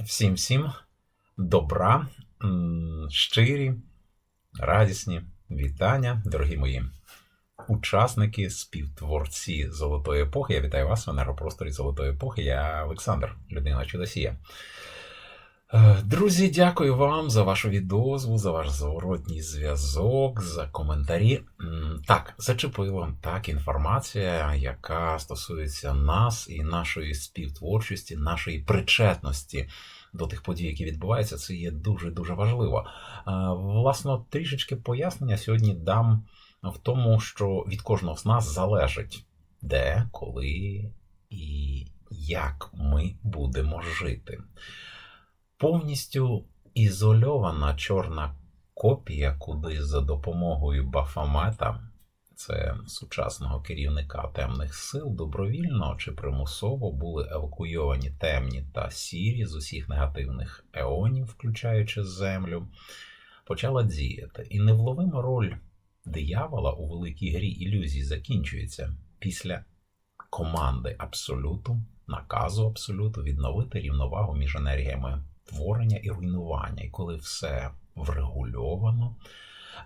Всім всім добра, щирі, радісні вітання, дорогі мої учасники, співтворці Золотої епохи. Я вітаю вас в аеропросторі Золотої епохи. Я Олександр, людина чудосія. Е, Друзі, дякую вам за вашу відозву, за ваш зворотній зв'язок, за коментарі. Так, зачепило так інформація, яка стосується нас і нашої співтворчості, нашої причетності до тих подій, які відбуваються. Це є дуже дуже важливо. Е, Власно, трішечки пояснення сьогодні дам в тому, що від кожного з нас залежить, де, коли і як ми будемо жити повністю ізольована чорна копія, куди за допомогою Бафомета, це сучасного керівника темних сил, добровільно чи примусово були евакуйовані темні та сірі з усіх негативних еонів, включаючи землю, почала діяти. І невловима роль диявола у великій грі ілюзій закінчується після команди абсолюту, наказу абсолюту відновити рівновагу між енергіями творення і руйнування. І коли все врегульовано,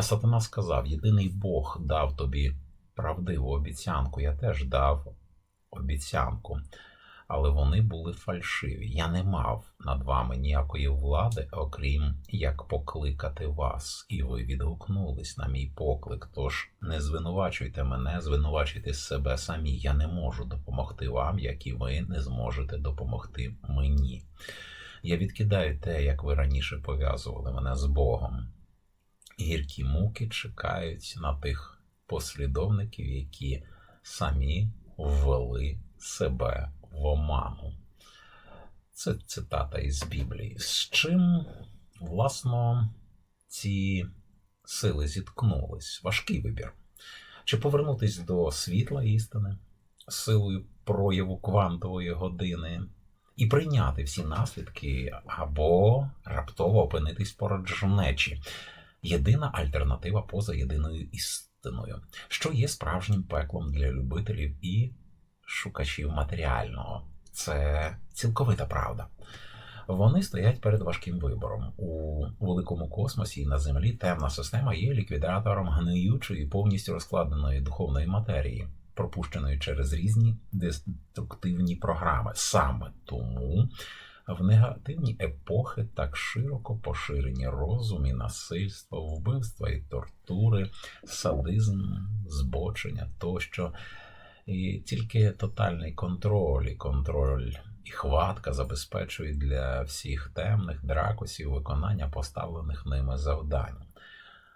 сатана сказав: єдиний Бог дав тобі правдиву обіцянку, я теж дав обіцянку. Але вони були фальшиві. Я не мав над вами ніякої влади, окрім як покликати вас, і ви відгукнулись на мій поклик. Тож не звинувачуйте мене, звинувачуйте себе самі. Я не можу допомогти вам, як і ви не зможете допомогти мені. Я відкидаю те, як ви раніше пов'язували мене з Богом. Гіркі муки чекають на тих послідовників, які самі ввели себе в оману. Це цитата із Біблії. З чим, власно, ці сили зіткнулись? Важкий вибір. Чи повернутись до світла істини силою прояву квантової години? І прийняти всі наслідки або раптово опинитись поруч жнечі. Єдина альтернатива поза єдиною істиною, що є справжнім пеклом для любителів і шукачів матеріального. Це цілковита правда. Вони стоять перед важким вибором у великому космосі і на землі. Темна система є ліквідатором гниючої, повністю розкладеної духовної матерії пропущеною через різні деструктивні програми. Саме тому в негативні епохи так широко поширені розум і насильство, вбивства і тортури, садизм, збочення тощо. І тільки тотальний контроль і контроль і хватка забезпечують для всіх темних дракусів виконання поставлених ними завдань.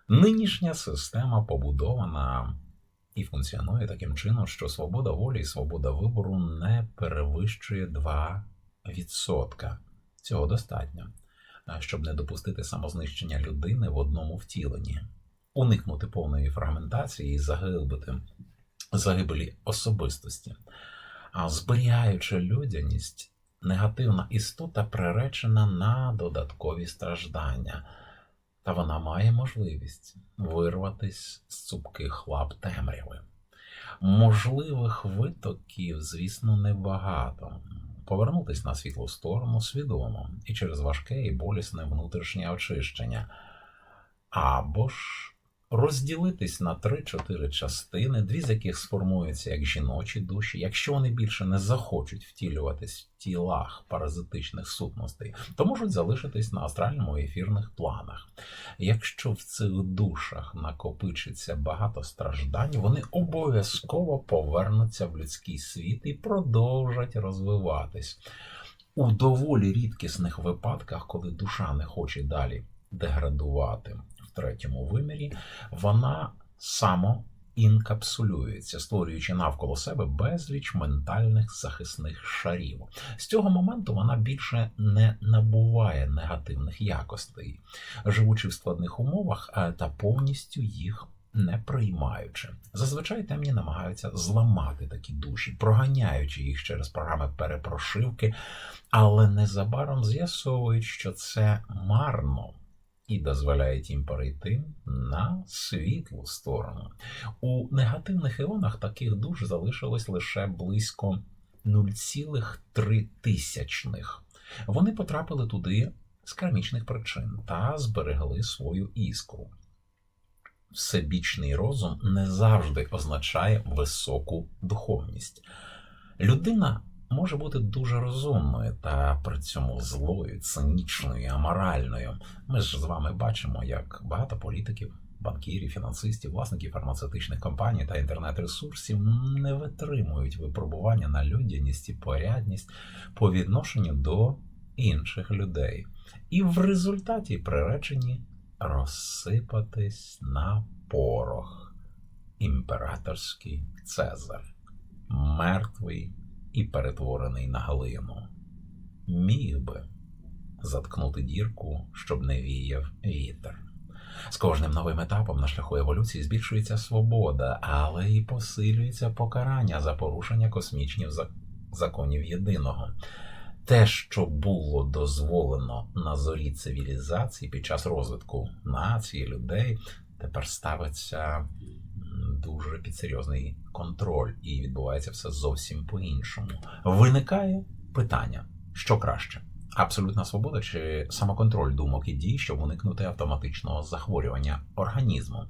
Нинішня система побудована і функціонує таким чином, що свобода волі і свобода вибору не перевищує 2%. Цього достатньо, щоб не допустити самознищення людини в одному втіленні, уникнути повної фрагментації і загибити загибелі особистості. А зберігаючи людяність, негативна істота приречена на додаткові страждання та вона має можливість вирватися з цупких лап темряви. Можливих витоків, звісно, небагато. Повернутись на світлу сторону свідомо і через важке і болісне внутрішнє очищення. Або ж розділитись на 3-4 частини, дві з яких сформуються як жіночі душі, якщо вони більше не захочуть втілюватись в тілах паразитичних сутностей, то можуть залишитись на астральному ефірних планах. Якщо в цих душах накопичиться багато страждань, вони обов'язково повернуться в людський світ і продовжать розвиватись. У доволі рідкісних випадках, коли душа не хоче далі деградувати третьому вимірі, вона самоінкапсулюється, створюючи навколо себе безліч ментальних захисних шарів. З цього моменту вона більше не набуває негативних якостей, живучи в складних умовах та повністю їх. Не приймаючи, зазвичай темні намагаються зламати такі душі, проганяючи їх через програми перепрошивки, але незабаром з'ясовують, що це марно і дозволяють їм перейти на світлу сторону. У негативних іонах таких душ залишилось лише близько 0,3 тисячних. Вони потрапили туди з кармічних причин та зберегли свою іскру. Всебічний розум не завжди означає високу духовність. Людина може бути дуже розумною та при цьому злою, цинічною, аморальною. Ми ж з вами бачимо, як багато політиків, банкірів, фінансистів, власників фармацевтичних компаній та інтернет-ресурсів не витримують випробування на людяність і порядність по відношенню до інших людей, і в результаті приречені розсипатись на порох. Імператорський Цезар, мертвий і перетворений на глину. Міг би заткнути дірку, щоб не віяв вітер. З кожним новим етапом на шляху еволюції збільшується свобода, але і посилюється покарання за порушення космічних законів єдиного. Те, що було дозволено на зорі цивілізації під час розвитку нації, людей, тепер ставиться дуже під серйозний контроль, і відбувається все зовсім по-іншому. Виникає питання: що краще? Абсолютна свобода чи самоконтроль думок і дій, щоб уникнути автоматичного захворювання організму.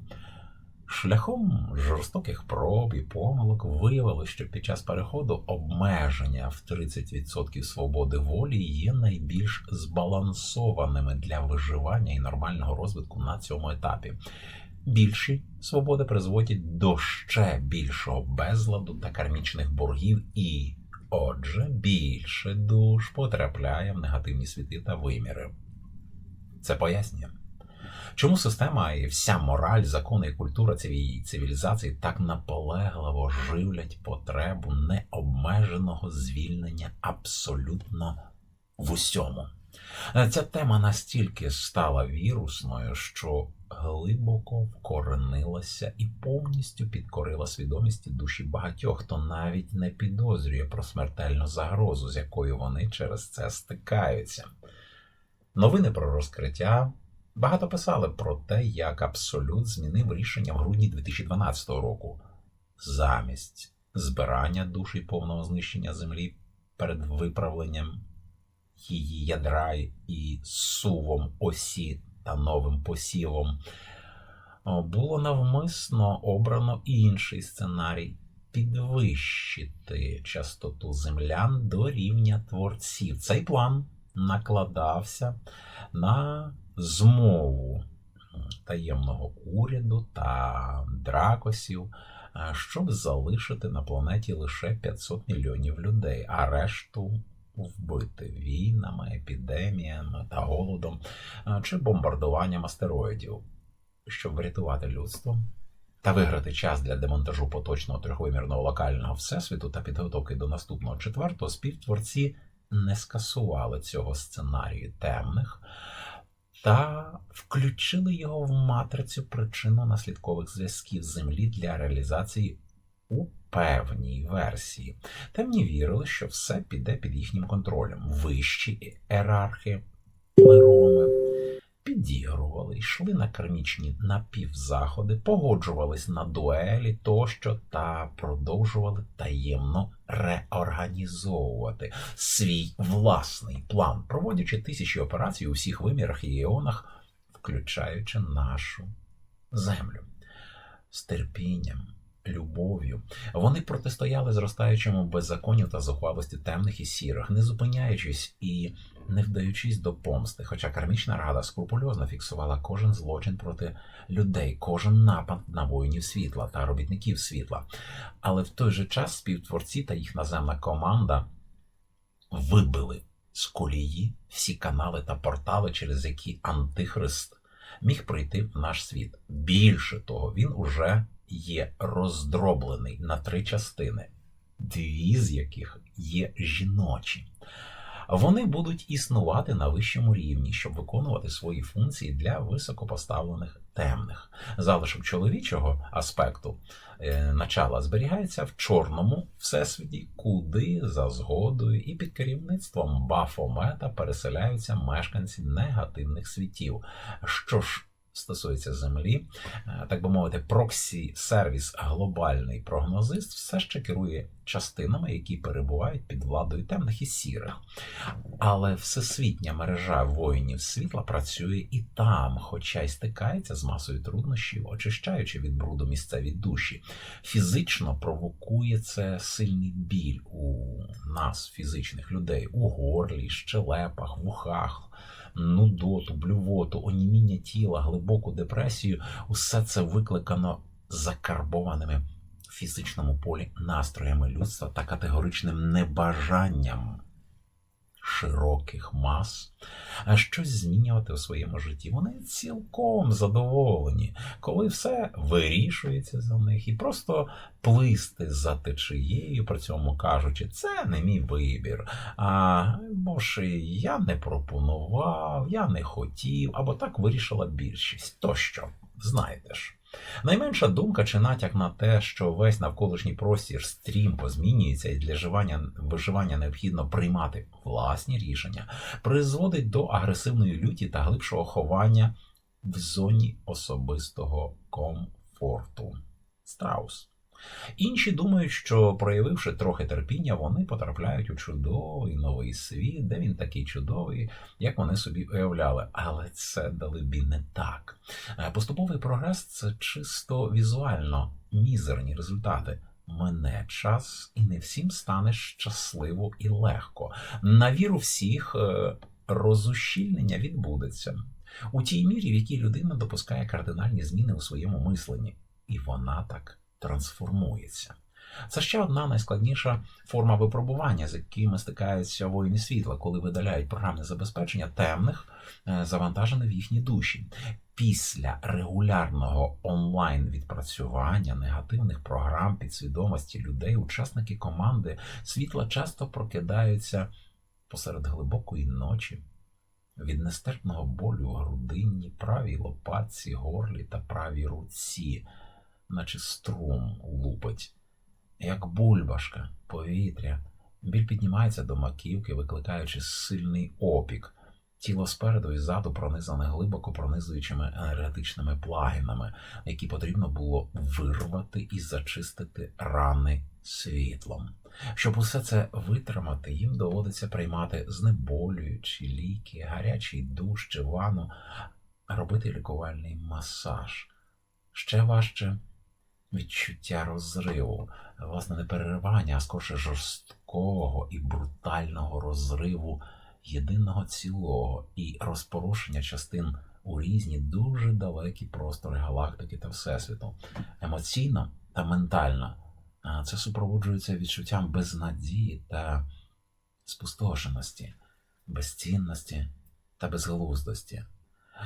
Шляхом жорстоких проб і помилок виявилося, що під час переходу обмеження в 30% свободи волі є найбільш збалансованими для виживання і нормального розвитку на цьому етапі. Більші свободи призводять до ще більшого безладу та кармічних боргів, і, отже, більше душ потрапляє в негативні світи та виміри. Це пояснює. Чому система і вся мораль, закони і культура цієї цивілізації так наполегливо живлять потребу необмеженого звільнення абсолютно в усьому? Е, Ця тема настільки стала вірусною, що глибоко вкоренилася і повністю підкорила свідомість і душі багатьох, хто навіть не підозрює про смертельну загрозу, з якою вони через це стикаються. Новини про розкриття Багато писали про те, як Абсолют змінив рішення в грудні 2012 року. Замість збирання душі повного знищення землі перед виправленням її ядра і сувом осі та новим посівом, було навмисно обрано інший сценарій підвищити частоту землян до рівня творців. Цей план накладався на змову таємного уряду та дракосів, е, щоб залишити на планеті лише 500 мільйонів людей, а решту вбити війнами, епідеміями та голодом е, чи бомбардуванням астероїдів, щоб врятувати людство. Та виграти час для демонтажу поточного трьохвимірного локального всесвіту та підготовки до наступного четвертого співтворці не скасували цього сценарію темних та включили його в матрицю причинно-наслідкових зв'язків Землі для реалізації у певній версії. Темні вірили, що все піде під їхнім контролем. Вищі ерархи, мироми підігрували, йшли на кармічні напівзаходи, погоджувались на дуелі тощо та продовжували таємно реорганізовувати свій власний план, проводячи тисячі операцій у всіх вимірах і іонах, включаючи нашу землю з терпінням. Любов'ю вони протистояли зростаючому беззаконню та зухвалості темних і сірих, не зупиняючись і не вдаючись до помсти, хоча кармічна рада скрупульозно фіксувала кожен злочин проти людей, кожен напад на воїнів світла та робітників світла. Але в той же час співтворці та їх наземна команда вибили з колії всі канали та портали, через які Антихрист міг прийти в наш світ. Більше того, він уже є роздроблений на три частини, дві з яких є жіночі. Вони будуть існувати на вищому рівні, щоб виконувати свої функції для високопоставлених темних. Залишок чоловічого аспекту е, начала зберігається в чорному всесвіті, куди за згодою і під керівництвом Бафомета переселяються мешканці негативних світів. Що ж стосується Землі, е, так би мовити, проксі-сервіс глобальний прогнозист все ще керує частинами, які перебувають під владою темних і сірих. Але всесвітня мережа воїнів світла працює і там, хоча й стикається з масою труднощів, очищаючи від бруду місцеві душі. Фізично провокує це сильний біль у нас, фізичних людей, у горлі, щелепах, вухах. Нудоту, блювоту, оніміння тіла, глибоку депресію усе це викликано закарбованими в фізичному полі настроями людства та категоричним небажанням широких мас а щось змінювати у своєму житті. Вони цілком задоволені, коли все вирішується за них, і просто плисти за течією, при цьому кажучи, це не мій вибір. А бо ж я не пропонував, я не хотів, або так вирішила більшість. Тощо, знаєте ж. Найменша думка чи натяк на те, що весь навколишній простір стрімко змінюється, і для живання, виживання необхідно приймати власні рішення, призводить до агресивної люті та глибшого ховання в зоні особистого комфорту. Страус. Інші думають, що проявивши трохи терпіння, вони потрапляють у чудовий новий світ, де він такий чудовий, як вони собі уявляли. Але це далебі не так. Е, Поступовий прогрес це чисто візуально мізерні результати. Мене час, і не всім стане щасливо і легко. На віру всіх е, розущільнення відбудеться у тій мірі, в якій людина допускає кардинальні зміни у своєму мисленні, і вона так трансформується. Це ще одна найскладніша форма випробування, з якими стикаються воїни світла, коли видаляють програмне забезпечення темних, е, завантажених в їхні душі. Після регулярного онлайн відпрацювання негативних програм підсвідомості людей, учасники команди світла часто прокидаються посеред глибокої ночі. Від нестерпного болю у грудині, правій лопатці, горлі та правій руці наче струм лупить, як бульбашка, повітря. Біль піднімається до маківки, викликаючи сильний опік. Тіло спереду і ззаду пронизане глибоко пронизуючими енергетичними плагінами, які потрібно було вирвати і зачистити рани світлом. Щоб усе це витримати, їм доводиться приймати знеболюючі ліки, гарячий душ чи ванну, робити лікувальний масаж. Ще важче відчуття розриву, власне, не переривання, а скорше жорсткого і брутального розриву єдиного цілого і розпорушення частин у різні дуже далекі простори галактики та Всесвіту. Емоційно та ментально це супроводжується відчуттям безнадії та спустошеності, безцінності та безглуздості,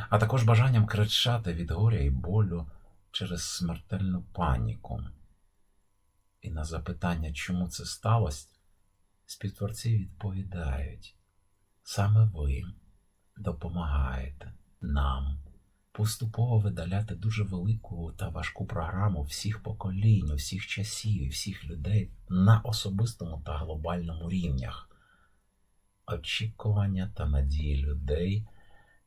а також бажанням кричати від горя і болю через смертельну паніку. І на запитання, чому це сталося, співтворці відповідають: саме ви допомагаєте нам поступово видаляти дуже велику та важку програму всіх поколінь, всіх часів і всіх людей на особистому та глобальному рівнях. Очікування та надії людей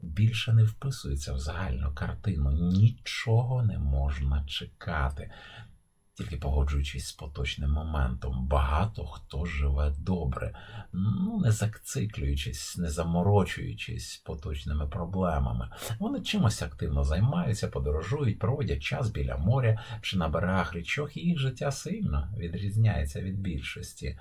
більше не вписується в загальну картину. Нічого не можна чекати. Тільки погоджуючись з поточним моментом, багато хто живе добре, ну не зациклюючись, не заморочуючись поточними проблемами. Вони чимось активно займаються, подорожують, проводять час біля моря чи на берегах річок, і їх життя сильно відрізняється від більшості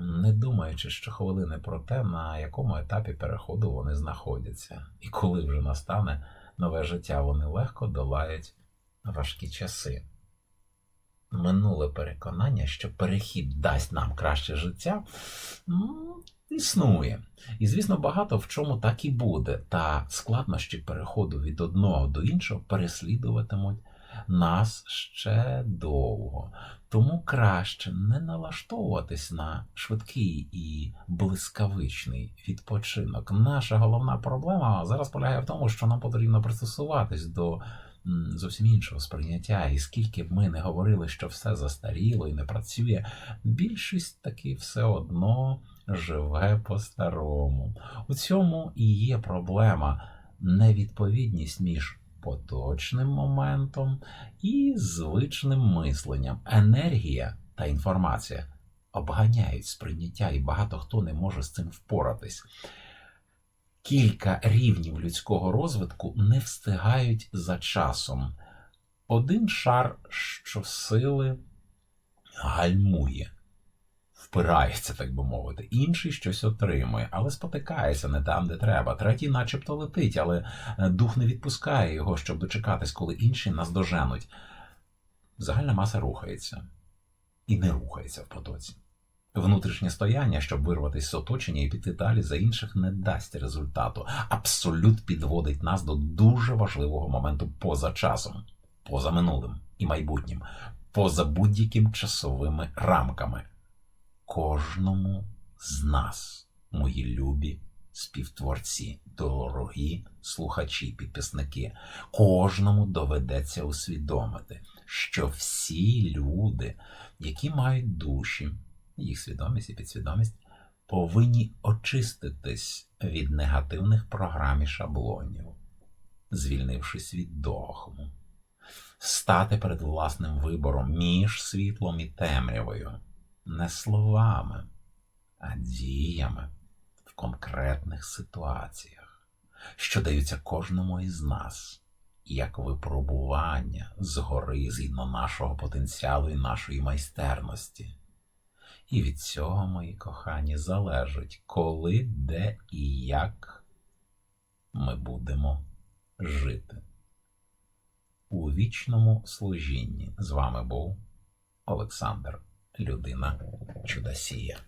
не думаючи щохвилини про те, на якому етапі переходу вони знаходяться, і коли вже настане нове життя, вони легко долають важкі часи. Минуле переконання, що перехід дасть нам краще життя, ну, існує. І, звісно, багато в чому так і буде, та складнощі переходу від одного до іншого переслідуватимуть нас ще довго. Тому краще не налаштовуватись на швидкий і блискавичний відпочинок. Наша головна проблема зараз полягає в тому, що нам потрібно пристосуватись до зовсім іншого сприйняття. І скільки б ми не говорили, що все застаріло і не працює, більшість таки все одно живе по-старому. У цьому і є проблема невідповідність між поточним моментом і звичним мисленням. Енергія та інформація обганяють сприйняття, і багато хто не може з цим впоратись. Кілька рівнів людського розвитку не встигають за часом. Один шар щосили гальмує, впирається, так би мовити, інший щось отримує, але спотикається не там, де треба. Третій, начебто, летить, але е, дух не відпускає його, щоб дочекатись, коли інші наздоженуть. Загальна маса рухається і не рухається в потоці. Внутрішнє стояння, щоб вирватися з оточення і піти далі за інших, не дасть результату. Абсолют підводить нас до дуже важливого моменту поза часом, поза минулим і майбутнім, поза будь-яким часовими рамками. Кожному з нас, мої любі співтворці, дорогі слухачі, підписники, кожному доведеться усвідомити, що всі люди, які мають душі, їх свідомість і підсвідомість, повинні очиститись від негативних програм і шаблонів, звільнившись від догму, стати перед власним вибором між світлом і темрявою, не словами, а діями в конкретних ситуаціях, що даються кожному із нас. Як випробування згори згідно нашого потенціалу і нашої майстерності. І від цього, мої кохані, залежить, коли, де і як ми будемо жити. У вічному служінні з вами був Олександр, людина Чудосія.